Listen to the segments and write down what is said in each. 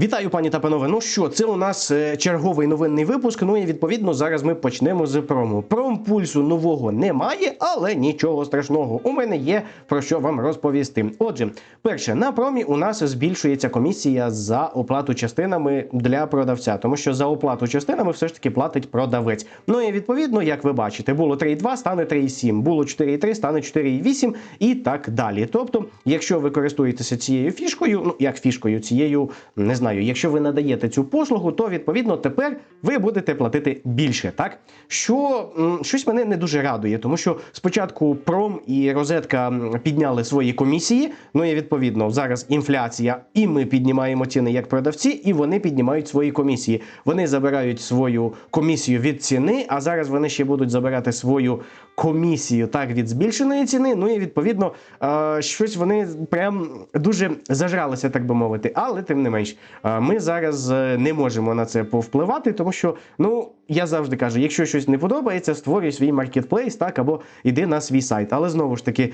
Вітаю, пані та панове. Ну що, це у нас е, черговий новинний випуск. Ну і відповідно зараз ми почнемо з прому. Промпульсу нового немає, але нічого страшного. У мене є про що вам розповісти. Отже, перше, на промі у нас збільшується комісія за оплату частинами для продавця, тому що за оплату частинами все ж таки платить продавець. Ну і відповідно, як ви бачите, було 3,2, стане 3,7, було 4,3, стане 4,8 і так далі. Тобто, якщо ви користуєтеся цією фішкою, ну як фішкою, цією не знаю, якщо ви надаєте цю послугу, то відповідно тепер ви будете платити більше, так що щось мене не дуже радує, тому що спочатку пром і розетка підняли свої комісії. Ну і відповідно зараз інфляція, і ми піднімаємо ціни як продавці, і вони піднімають свої комісії. Вони забирають свою комісію від ціни, а зараз вони ще будуть забирати свою комісію так від збільшеної ціни. Ну і відповідно е, щось вони прям дуже зажралися, так би мовити. Але тим не менш, ми зараз е, не можемо на це повпливати, тому що ну я завжди кажу, якщо щось не подобається, створюй свій маркетплейс, так або йди на свій сайт. Але знову ж таки,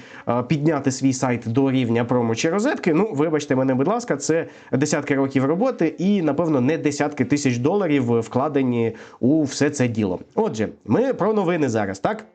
підняти свій сайт до рівня промо чи розетки. Ну вибачте мене, будь ласка, це десятки років роботи і напевно не десятки тисяч доларів вкладені у все це діло. Отже, ми про новини зараз, так.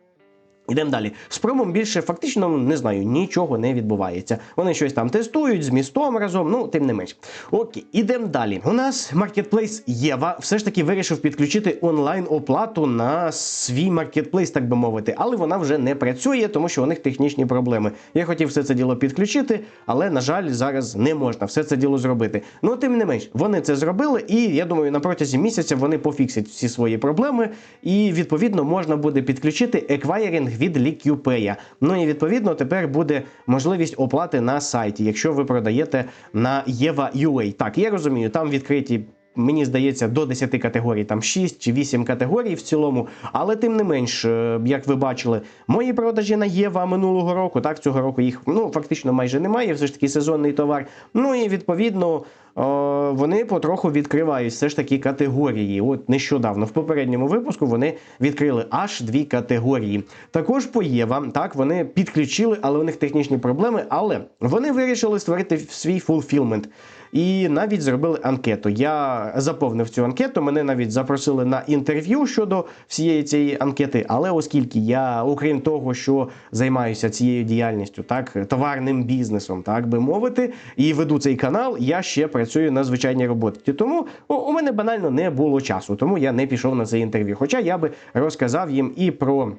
Ідемо далі. З промом більше фактично не знаю, нічого не відбувається. Вони щось там тестують з містом разом, ну тим не менш. Окей, ідемо далі. У нас маркетплейс Єва все ж таки вирішив підключити онлайн оплату на свій маркетплейс, так би мовити, але вона вже не працює, тому що у них технічні проблеми. Я хотів все це діло підключити, але на жаль, зараз не можна все це діло зробити. Ну тим не менш, вони це зробили, і я думаю, на протязі місяця вони пофіксять всі свої проблеми, і відповідно можна буде підключити еквайринг від LiquPay. Ну і відповідно тепер буде можливість оплати на сайті, якщо ви продаєте на Єва.ua. Так, я розумію, там відкриті. Мені здається, до 10 категорій, там 6 чи 8 категорій в цілому. Але тим не менш, е, як ви бачили, мої продажі на Єва минулого року, так цього року їх ну фактично майже немає. Все ж таки сезонний товар. Ну і відповідно. Е, Вони потроху відкривають все ж таки категорії. От нещодавно в попередньому випуску вони відкрили аж дві категорії. Також по Єва, так вони підключили, але у них технічні проблеми. Але вони вирішили створити свій фулфілмент. І навіть зробили анкету. Я заповнив цю анкету. Мене навіть запросили на інтерв'ю щодо всієї цієї анкети. Але оскільки я, окрім того, що займаюся цією діяльністю, так товарним бізнесом, так би мовити, і веду цей канал, я ще працюю на звичайній роботі. Тому у мене банально не було часу, тому я не пішов на це інтерв'ю. Хоча я би розказав їм і про.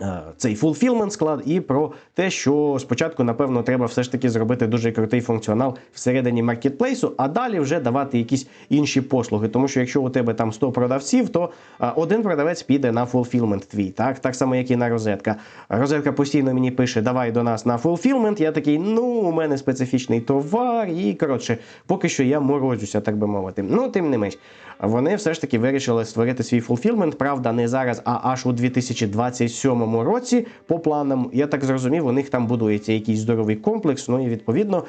Е, Цей фулфілмент склад і про те, що спочатку, напевно, треба все ж таки зробити дуже крутий функціонал всередині маркетплейсу, а далі вже давати якісь інші послуги. Тому що якщо у тебе там 100 продавців, то е, один продавець піде на фулфілмент твій, так так само, як і на розетка. Розетка постійно мені пише: Давай до нас на фулфілмент. Я такий, ну у мене специфічний товар, і коротше, поки що я морозюся, так би мовити. Ну, тим не менш, вони все ж таки вирішили створити свій фулфілмент. Правда, не зараз, а аж у 2027 році. По планам, я так зрозумів, у них там будується якийсь здоровий комплекс. Ну і відповідно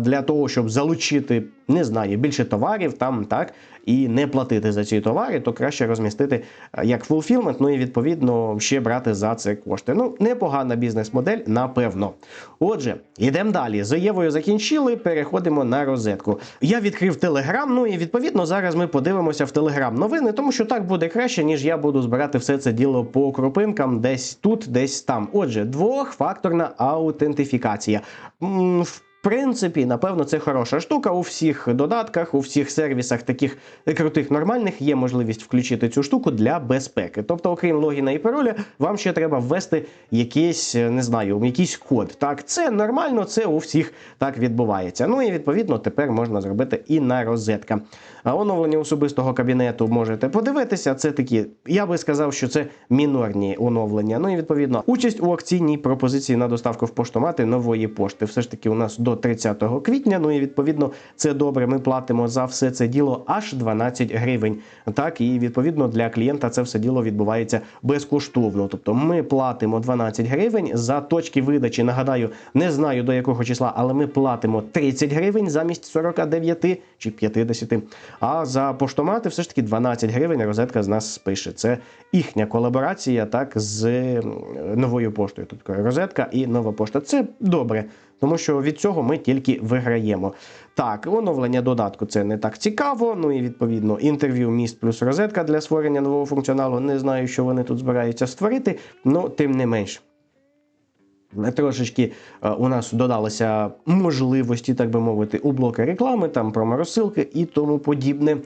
для того, щоб залучити, не знаю, більше товарів там так. І не платити за ці товари, то краще розмістити е, як фулфілмент, ну і відповідно ще брати за це кошти. Ну, непогана бізнес-модель, напевно. Отже, йдемо далі. З Євою закінчили, переходимо на розетку. Я відкрив Телеграм, ну і відповідно зараз ми подивимося в Телеграм новини, тому що так буде краще, ніж я буду збирати все це діло по крупинкам, десь тут, десь там. Отже, двохфакторна аутентифікація. М, принципі, напевно, це хороша штука. У всіх додатках, у всіх сервісах, таких крутих нормальних, є можливість включити цю штуку для безпеки. Тобто, окрім логіна і пароля, вам ще треба ввести якийсь, е, не знаю, якийсь код. Так, це нормально, це у всіх так відбувається. Ну і відповідно тепер можна зробити і на розетка. А оновлення особистого кабінету можете подивитися. Це такі, я би сказав, що це мінорні оновлення. Ну і відповідно, участь у акційній пропозиції на доставку в поштомати нової пошти. Все ж таки, у нас до 30 квітня. Ну і відповідно, це добре. Ми платимо за все це діло аж 12 гривень. Так, і відповідно для клієнта це все діло відбувається безкоштовно. Тобто ми платимо 12 гривень за точки видачі. Нагадаю, не знаю до якого числа, але ми платимо 30 гривень замість 49 чи 50. А за поштомати все ж таки 12 гривень розетка з нас спише. Це їхня колаборація так з новою поштою. Тобто розетка і нова пошта. Це добре. Тому що від цього ми тільки виграємо. Так, оновлення додатку це не так цікаво. Ну і відповідно інтерв'ю міст плюс розетка для створення нового функціоналу. Не знаю, що вони тут збираються створити, але тим не менш. Трошечки е, у нас додалися можливості, так би мовити, у блоки реклами, там проморозсилки і тому подібне.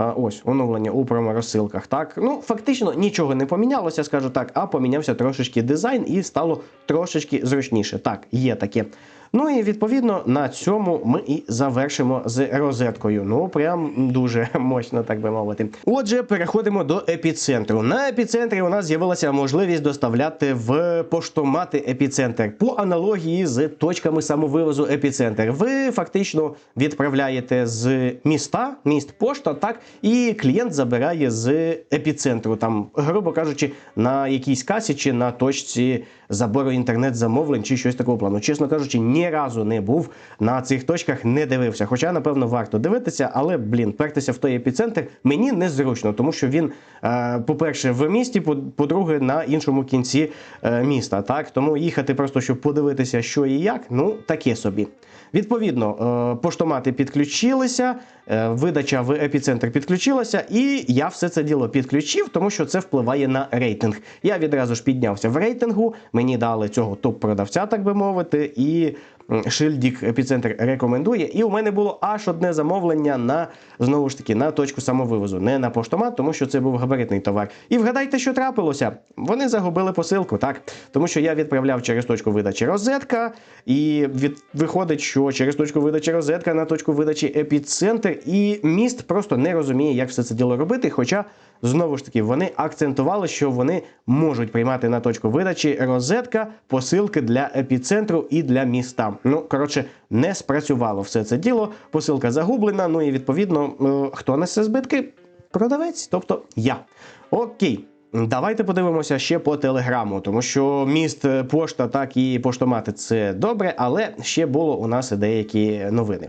Ось оновлення у проморозсилках. Так, ну фактично нічого не помінялося, скажу так, а помінявся трошечки дизайн і стало трошечки зручніше. Так, є таке. Ну і відповідно на цьому ми і завершимо з розеткою. Ну прям дуже мощно, так би мовити. Отже, переходимо до епіцентру. На епіцентрі у нас з'явилася можливість доставляти в поштомати епіцентр по аналогії з точками самовивозу епіцентр. Ви фактично відправляєте з міста, міст пошта, так і клієнт забирає з епіцентру, там, грубо кажучи, на якійсь касі чи на точці забору інтернет-замовлень чи щось такого плану. Чесно кажучи, ні разу не був на цих точках, не дивився. Хоча, напевно, варто дивитися, але блін, пертися в той епіцентр мені незручно, тому що він, е, по-перше, в місті, по- по-друге, на іншому кінці е, міста. Так, тому їхати просто щоб подивитися, що і як, ну таке собі. Відповідно, е, поштомати підключилися, видача в епіцентр підключилася, і я все це діло підключив, тому що це впливає на рейтинг. Я відразу ж піднявся в рейтингу, мені дали цього топ-продавця, так би мовити, і Шильдік епіцентр рекомендує. І у мене було аж одне замовлення на знову ж таки на точку самовивозу, не на поштомат, тому що це був габаритний товар. І вгадайте, що трапилося. Вони загубили посилку, так тому що я відправляв через точку видачі розетка, і від виходить, що через точку видачі розетка на точку видачі епіцентр, і міст просто не розуміє, як все це діло робити. Хоча знову ж таки вони акцентували, що вони можуть приймати на точку видачі розетка посилки для епіцентру і для міста. Ну коротше, не спрацювало все це діло. Посилка загублена. Ну і відповідно, е, хто несе збитки? Продавець, тобто я. Окей. Давайте подивимося ще по телеграму, тому що міст е, пошта, так і поштомати це добре, але ще було у нас деякі новини.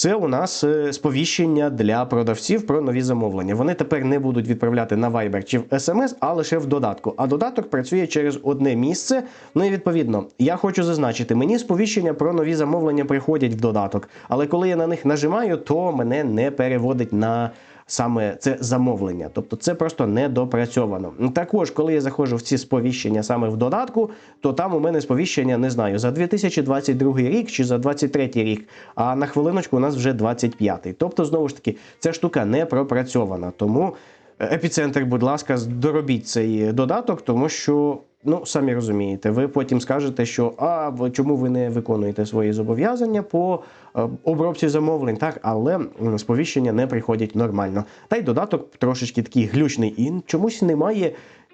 Це у нас е, сповіщення для продавців про нові замовлення. Вони тепер не будуть відправляти на Viber чи в SMS, а лише в додатку. А додаток працює через одне місце. Ну і відповідно, я хочу зазначити, мені сповіщення про нові замовлення приходять в додаток, але коли я на них нажимаю, то мене не переводить на саме це замовлення. Тобто це просто недопрацьовано. Також, коли я заходжу в ці сповіщення саме в додатку, то там у мене сповіщення не знаю за 2022 рік чи за 2023 рік. А на хвилиночку у нас вже 25-й. Тобто, знову ж таки, ця штука не пропрацьована. Тому е, епіцентр, будь ласка, доробіть цей додаток, тому що. Ну, самі розумієте, ви потім скажете, що а чому ви не виконуєте свої зобов'язання по е, обробці замовлень, так, але сповіщення не приходять нормально. Та й додаток трошечки такий глючний, і чомусь немає.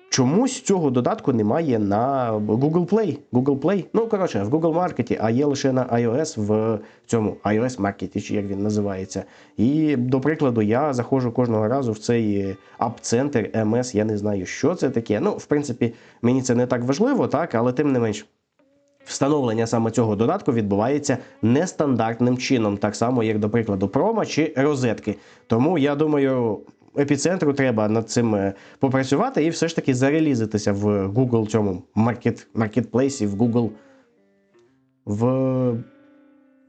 Чомусь цього додатку немає на Google Play. Google Play, ну коротше, в Google Маркеті, а є лише на iOS в цьому iOS Маркеті, чи як він називається. І до прикладу, я заходжу кожного разу в цей ап-центр MS, я не знаю, що це таке. Ну, в принципі, мені це не так важливо, так, але тим не менш. Встановлення саме цього додатку відбувається нестандартним чином, так само як, до прикладу, промо чи розетки. Тому я думаю, епіцентру треба над цим е, попрацювати і все ж таки зарелізитися в Google цьому маркет, маркетплейсі, в Google в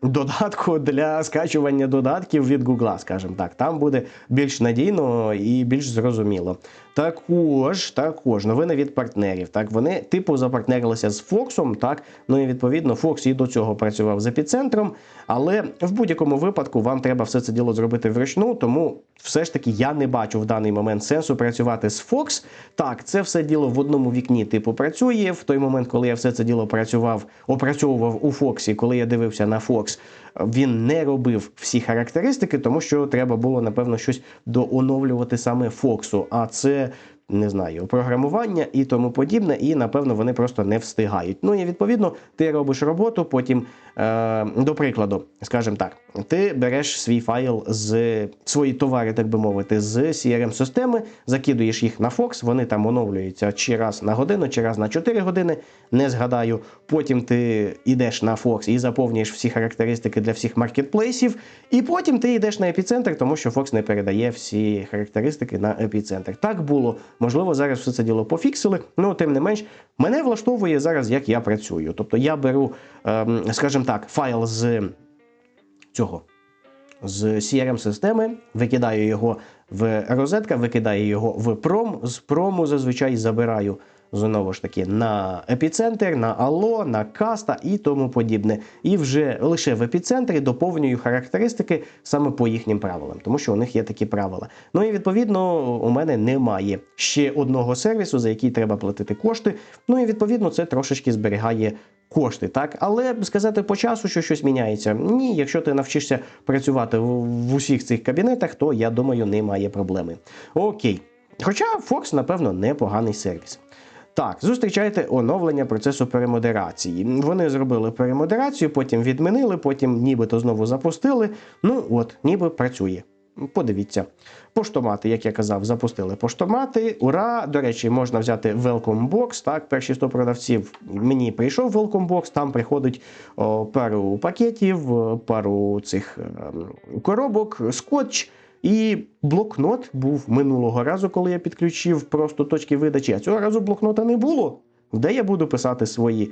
додатку для скачування додатків від Google, скажімо так. Там буде більш надійно і більш зрозуміло. Також, також новини від партнерів. Так, вони типу запартнерилися з Фоксом, так. Ну і відповідно Фокс і до цього працював з епіцентром. Але в будь-якому випадку вам треба все це діло зробити вручну, тому все ж таки я не бачу в даний момент сенсу працювати з Fox. Так, це все діло в одному вікні типу працює. В той момент, коли я все це діло працював, опрацьовував у Фоксі, коли я дивився на Fox, він не робив всі характеристики, тому що треба було, напевно, щось дооновлювати саме Фоксу. А це. Не знаю, програмування і тому подібне, і напевно вони просто не встигають. Ну і відповідно, ти робиш роботу, потім, е, до прикладу, скажімо так, ти береш свій файл з свої товари, так би мовити, з crm системи закидуєш їх на Fox, вони там оновлюються чи раз на годину, чи раз на 4 години, не згадаю. Потім ти йдеш на Fox і заповнюєш всі характеристики для всіх маркетплейсів, і потім ти йдеш на епіцентр, тому що Fox не передає всі характеристики на епіцентр. Так було Можливо, зараз все це діло пофіксили. Ну, тим не менш, мене влаштовує зараз, як я працюю. Тобто я беру, ем, скажімо так, файл з цього. З CRM-системи, викидаю його в розетка, викидаю його в пром. З прому зазвичай забираю знову ж таки на епіцентр, на Allo, на Каста і тому подібне. І вже лише в епіцентрі доповнюю характеристики саме по їхнім правилам, тому що у них є такі правила. Ну і відповідно у мене немає ще одного сервісу, за який треба платити кошти. Ну і відповідно це трошечки зберігає. Кошти, так, але сказати по часу, що щось міняється. Ні, якщо ти навчишся працювати в усіх цих кабінетах, то я думаю, немає проблеми. Окей. Хоча Fox, напевно, непоганий сервіс. Так, зустрічайте оновлення процесу перемодерації. Вони зробили перемодерацію, потім відмінили, потім нібито знову запустили. Ну от, ніби працює. Подивіться. Поштомати, як я казав, запустили поштомати. Ура! До речі, можна взяти Welcome Box. Так, перші 100 продавців мені прийшов Welcome Box, там приходить о, пару пакетів, пару цих е, коробок, скотч. І блокнот був минулого разу, коли я підключив просто точки видачі. А цього разу блокнота не було. Де я буду писати свої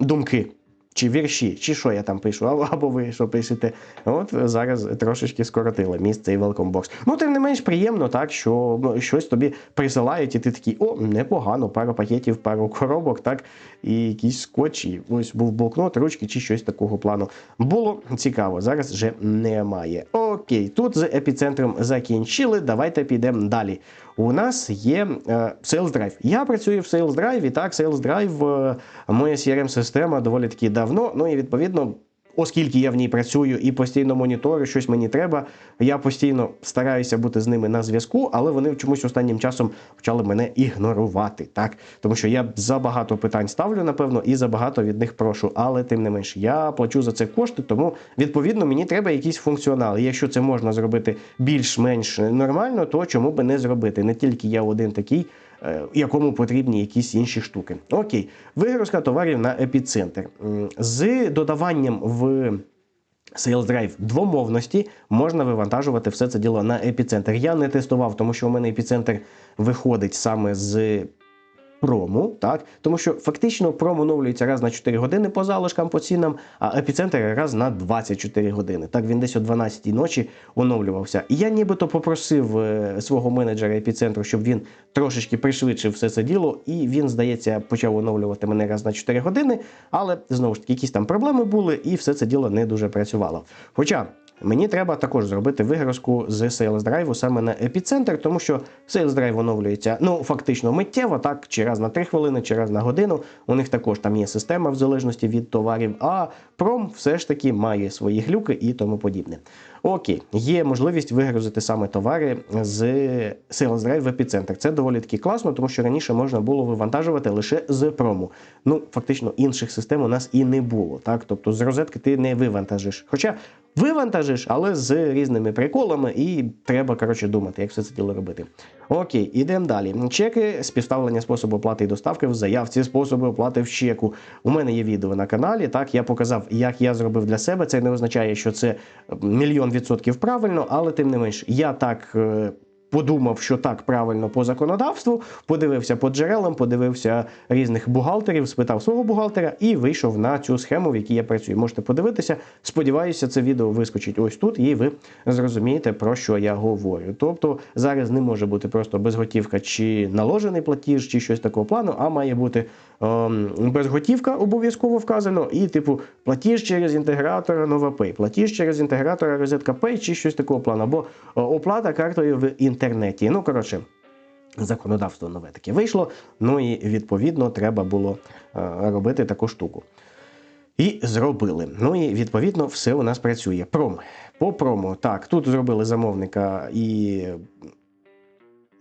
думки? Чи вірші, чи що я там пишу, або, ви що пишете. От зараз трошечки скоротили місце і welcome box. Ну, тим не менш приємно, так, що ну, щось тобі присилають, і ти такий, о, непогано, пару пакетів, пару коробок, так, і якісь скотчі. Ось був блокнот, ручки чи щось такого плану. Було цікаво, зараз вже немає. Окей, тут з епіцентром закінчили. Давайте підемо далі. У нас є е, Sales Drive. Я працюю в Sales Drive, і так, Sales Drive, е, моя CRM-система доволі таки давно. Ну і відповідно, оскільки я в ній працюю і постійно моніторю, щось мені треба, я постійно стараюся бути з ними на зв'язку, але вони чомусь останнім часом почали мене ігнорувати. Так, тому що я забагато питань ставлю, напевно, і забагато від них прошу. Але тим не менш, я плачу за це кошти, тому відповідно мені треба якийсь функціонал. І якщо це можна зробити більш-менш нормально, то чому би не зробити? Не тільки я один такий. Е, Якому потрібні якісь інші штуки. Окей, вигрузка товарів на епіцентр з додаванням в Sales Drive двомовності можна вивантажувати все це діло на епіцентр. Я не тестував, тому що у мене епіцентр виходить саме з прому, так тому що фактично пром оновлюється раз на 4 години по залишкам по цінам, а епіцентр раз на 24 години. Так він десь о 12-й ночі оновлювався. І я нібито попросив е, свого менеджера епіцентру, щоб він трошечки пришвидшив все це діло, і він, здається, почав оновлювати мене раз на 4 години, але знову ж таки якісь там проблеми були, і все це діло не дуже працювало. Хоча. Мені треба також зробити вигрузку з Sales Drive саме на епіцентр, тому що Sales Drive оновлюється ну фактично миттєво, так чи раз на 3 хвилини, чи раз на годину. У них також там є система в залежності від товарів. А пром все ж таки має свої глюки і тому подібне. Окей, є можливість вигрузити саме товари з Sales Drive в епіцентр. Це доволі таки класно, тому що раніше можна було вивантажувати лише з прому. Ну фактично інших систем у нас і не було. Так, тобто з розетки ти не вивантажиш. Хоча вивантажиш, але з різними приколами, і треба коротше думати, як все це діло робити. Окей, ідемо далі. Чеки, співставлення способу оплати і доставки в заявці, способи оплати в чеку. У мене є відео на каналі. Так, я показав, як я зробив для себе. Це не означає, що це мільйон відсотків правильно, але тим не менш, я так. Подумав, що так правильно по законодавству, подивився по джерелам, подивився різних бухгалтерів, спитав свого бухгалтера і вийшов на цю схему, в якій я працюю. Можете подивитися. Сподіваюся, це відео вискочить ось тут, і ви зрозумієте, про що я говорю. Тобто зараз не може бути просто безготівка чи наложений платіж, чи щось такого плану, а має бути безготівка обов'язково вказано, і типу платіж через інтегратора NovaPay, платіж через інтегратора Розетка Pay чи щось такого плану, або е, оплата картою в інтернеті. Ну коротше. Законодавство нове таке вийшло, ну і відповідно треба було е, робити таку штуку. І зробили. Ну і відповідно все у нас працює. Пром. По промо. Так, тут зробили замовника і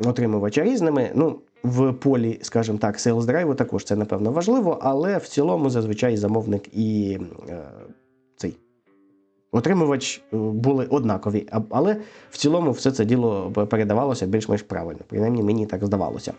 отримувача різними. Ну, в полі, скажімо так, Sales Drive також це напевно важливо, але в цілому зазвичай замовник і е, цей отримувач е, були однакові. Але в цілому все це діло передавалося більш-менш правильно. Принаймні мені так здавалося.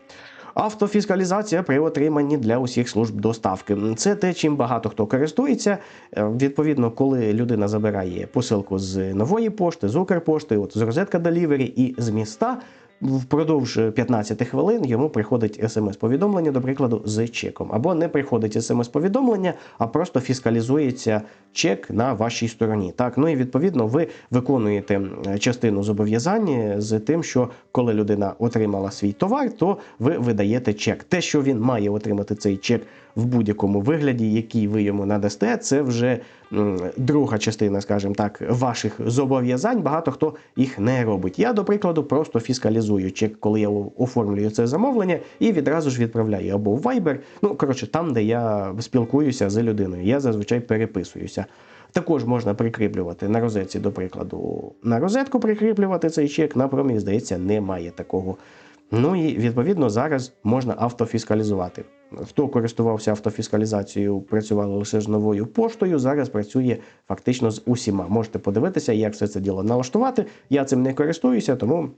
Автофіскалізація при отриманні для усіх служб доставки. Це те, чим багато хто користується. Е, Відповідно, коли людина забирає посилку з нової пошти, з Укрпошти, от з розетка Delivery і з міста. Впродовж 15 хвилин йому приходить смс-повідомлення, до прикладу, з чеком. Або не приходить смс-повідомлення, а просто фіскалізується чек на вашій стороні. Так, ну і відповідно ви виконуєте е, частину зобов'язань з тим, що коли людина отримала свій товар, то ви видаєте чек. Те, що він має отримати цей чек в будь-якому вигляді, який ви йому надасте, це вже друга частина, скажімо так, ваших зобов'язань. Багато хто їх не робить. Я, до прикладу, просто фіскалізую чек, коли я оформлюю це замовлення, і відразу ж відправляю або в Viber, ну коротше, там, де я спілкуюся з людиною. Я зазвичай переписуюся. Також можна прикріплювати на розетці, до прикладу, на розетку прикріплювати цей чек. На промі, здається, немає такого. Ну і відповідно зараз можна автофіскалізувати. Хто користувався автофіскалізацією, працювали лише з новою поштою. Зараз працює фактично з усіма. Можете подивитися, як все це діло налаштувати. Я цим не користуюся, тому.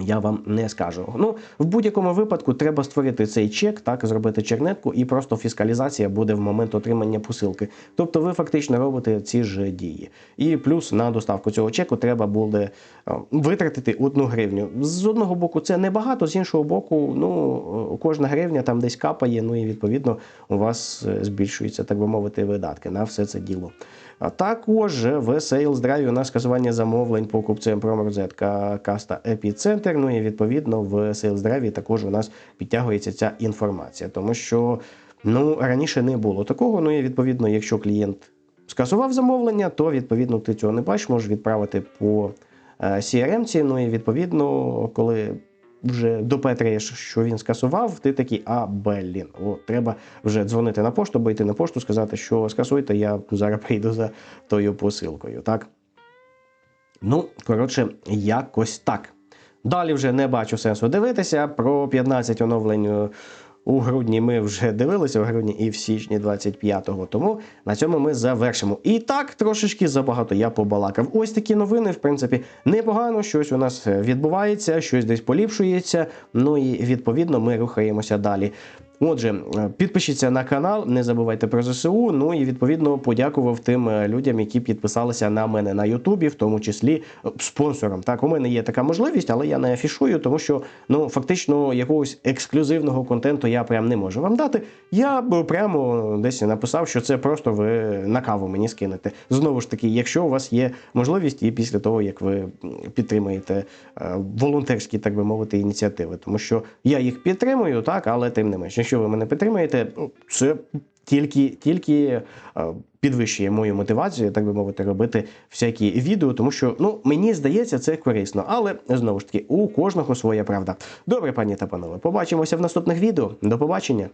Я вам не скажу. Ну, в будь-якому випадку треба створити цей чек, так, зробити чернетку, і просто фіскалізація буде в момент отримання посилки. Тобто ви фактично робите ці ж дії. І плюс на доставку цього чеку треба буде е, витратити одну гривню. З одного боку, це небагато, з іншого боку, ну, е, кожна гривня там десь капає, ну і відповідно у вас е, збільшуються, так би мовити, видатки на все це діло. А також в Sales Drive у нас скасування замовлень покупцем проморозетка Каста Епіцентр. Ну і відповідно в Sales Drive також у нас підтягується ця інформація, тому що ну раніше не було такого. Ну і відповідно, якщо клієнт скасував замовлення, то відповідно ти цього не бачиш, можеш відправити по е, CRM-ці. Ну і відповідно, коли вже допетряєш, що він скасував, ти такий, а блін, о, треба вже дзвонити на пошту, бо йти на пошту, сказати, що скасуйте, я зараз прийду за тою посилкою. Так? Ну, коротше, якось так. Далі вже не бачу сенсу дивитися. Про 15 оновлень е, у грудні ми вже дивилися, у грудні і в січні 25-го. Тому на цьому ми завершимо. І так, трошечки забагато я побалакав. Ось такі новини, в принципі, непогано. Щось у нас е, відбувається, щось десь поліпшується. Ну і відповідно ми рухаємося далі. Отже, е, підпишіться на канал, не забувайте про ЗСУ. Ну і відповідно подякував тим е, людям, які підписалися на мене на Ютубі, в тому числі е, спонсорам. Так, у мене є така можливість, але я не афішую, тому що ну фактично якогось ексклюзивного контенту я прям не можу вам дати. Я прямо десь написав, що це просто ви на каву мені скинете. Знову ж таки, якщо у вас є можливість, і після того як ви підтримаєте волонтерські, так би мовити, ініціативи, тому що я їх підтримую, так, але тим не менш, якщо ви мене підтримуєте, ну, це тільки, тільки е, підвищує мою мотивацію, так би мовити, робити всякі відео, тому що ну мені здається, це корисно. Але знову ж таки, у кожного своя правда. Добре, пані та панове, побачимося в наступних відео. До побачення.